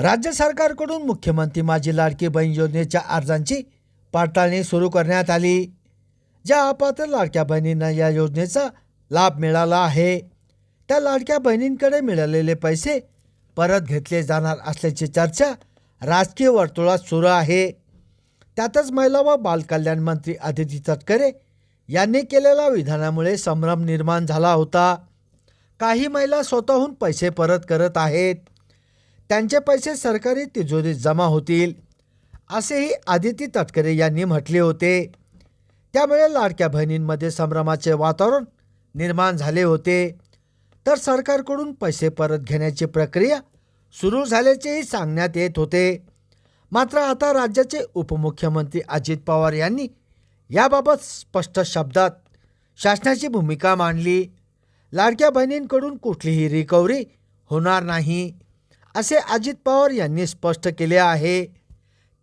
राज्य सरकारकडून मुख्यमंत्री माझी लाडकी बहीण योजनेच्या अर्जांची पडताळणी सुरू करण्यात आली ज्या अपात्र लाडक्या बहिणींना या योजनेचा लाभ मिळाला आहे. त्या लाडक्या बहिणींकडे मिळालेले पैसे परत घेतले जाणार असल्याची चर्चा राजकीय वर्तुळात सुरू आहे. त्यातच महिला व बालकल्याण मंत्री आदिती तटकरे यांनी केलेल्या विधानामुळे संभ्रम निर्माण झाला होता. काही महिला स्वतःहून पैसे परत करत आहेत. त्यांचे पैसे सरकारी तिजोरीत जमा होतील असेही आदिती तटकरे यांनी म्हटले होते. त्यामुळे लाडक्या बहिणींमध्ये संभ्रमाचे वातावरण निर्माण झाले होते. तर सरकारकडून पैसे परत घेण्याची प्रक्रिया सुरू झाल्याचेही सांगण्यात येत होते. मात्र आता राज्याचे उपमुख्यमंत्री अजित पवार यांनी याबाबत स्पष्ट शब्दात शासनाची भूमिका मांडली. लाडक्या बहिणींकडून कुठलीही रिकव्हरी होणार नाही. असे अजित पवार यांनी स्पष्ट केले आहे.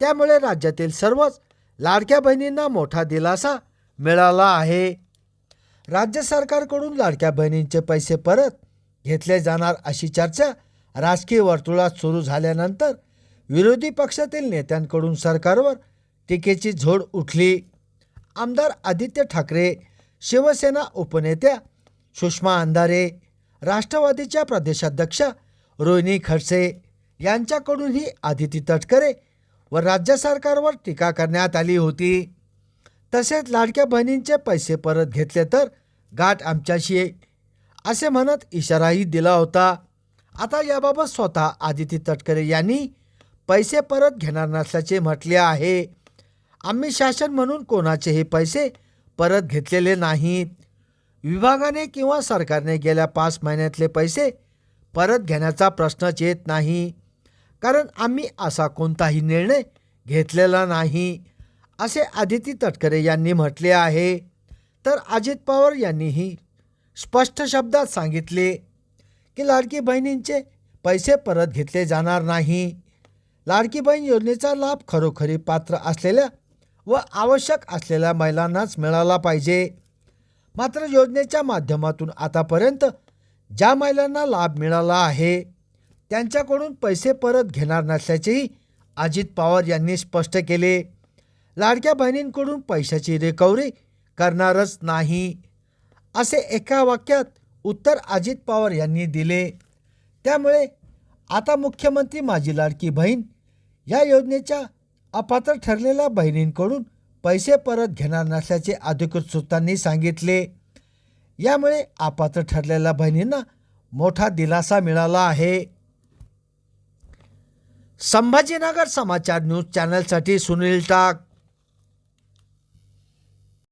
त्यामुळे राज्यातील सर्वच लाडक्या बहिणींना मोठा दिलासा मिळाला आहे. राज्य सरकारकडून लाडक्या बहिणींचे पैसे परत घेतले जाणार अशी चर्चा राजकीय वर्तुळात सुरू झाल्यानंतर विरोधी पक्षातील नेत्यांकडून सरकारवर टीकेची झोड उठली. आमदार आदित्य ठाकरे शिवसेना उपनेत्या सुषमा अंधारे राष्ट्रवादीच्या प्रदेशाध्यक्ष रोहिणी खडसे यांच्याकडूनही आदिती तटकरे व राज्य सरकारवर टीका करण्यात आली होती. तसेच लाडक्या बहिणींचे पैसे परत घेतले तर गाठ आमच्याशी आहे असे म्हणत इशाराही दिला होता. आता याबाबत स्वतः आदिती तटकरे यांनी पैसे परत घेणार नसल्याचे म्हटले आहे. आम्ही शासन म्हणून कोणाचेही पैसे परत घेतलेले नाहीत. विभागाने किंवा सरकारने गेल्या पाच महिन्यातले पैसे परत घेण्याचा प्रश्नच येत नाही. कारण आम्ही असा कोणताही निर्णय घेतलेला नाही असे आदिती तटकरे यांनी म्हटले आहे. तर अजित पवार यांनीही स्पष्ट शब्दात सांगितले की लाडकी बहिणींचे पैसे परत घेतले जाणार नाही. लाडकी बहीण योजनेचा लाभ खरोखरी पात्र असलेल्या व आवश्यक असलेल्या महिलांनाच मिळाला पाहिजे. मात्र योजनेच्या माध्यमातून आतापर्यंत ज्या महिलांना लाभ मिळाला आहे त्यांच्याकडून पैसे परत घेणार नसल्याचेही अजित पवार यांनी स्पष्ट केले. लाडक्या बहिणींकडून पैशाची रिकव्हरी करणारच नाही असे एका वाक्यात उत्तर अजित पवार यांनी दिले. त्यामुळे आता मुख्यमंत्री माझी लाडकी बहीण या योजनेच्या अपात्र ठरलेल्या बहिणींकडून पैसे परत घेणार नसल्याचे अधिकृत सूत्रांनी सांगितले. यामुळे अपात्र ठरलेल्या बहिणींना मोठा दिलासा मिळाला आहे. संभाजीनगर समाचार न्यूज चॅनलसाठी सुनील टाक.